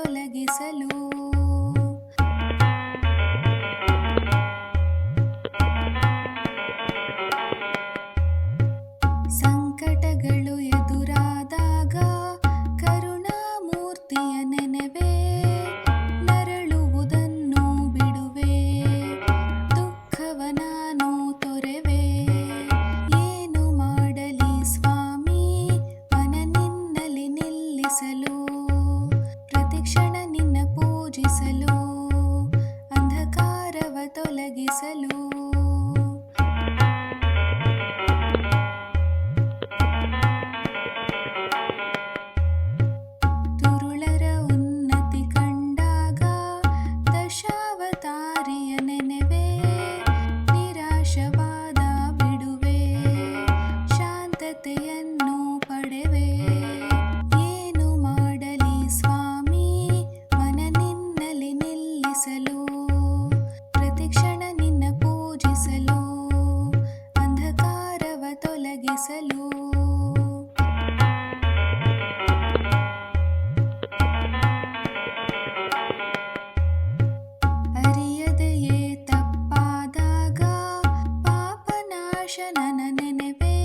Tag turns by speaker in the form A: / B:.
A: ತೊಲಗಿಸಲು ಪ್ರತಿಕ್ಷಣ ನಿನ್ನ ಪೂಜಿಸಲು ಅಂಧಕಾರವ ತೊಲಗಿಸಲು. ಅರಿಯದೆಯೇ ತಪ್ಪಾದಾಗ ಪಾಪನಾಶ ನೆನಪೇ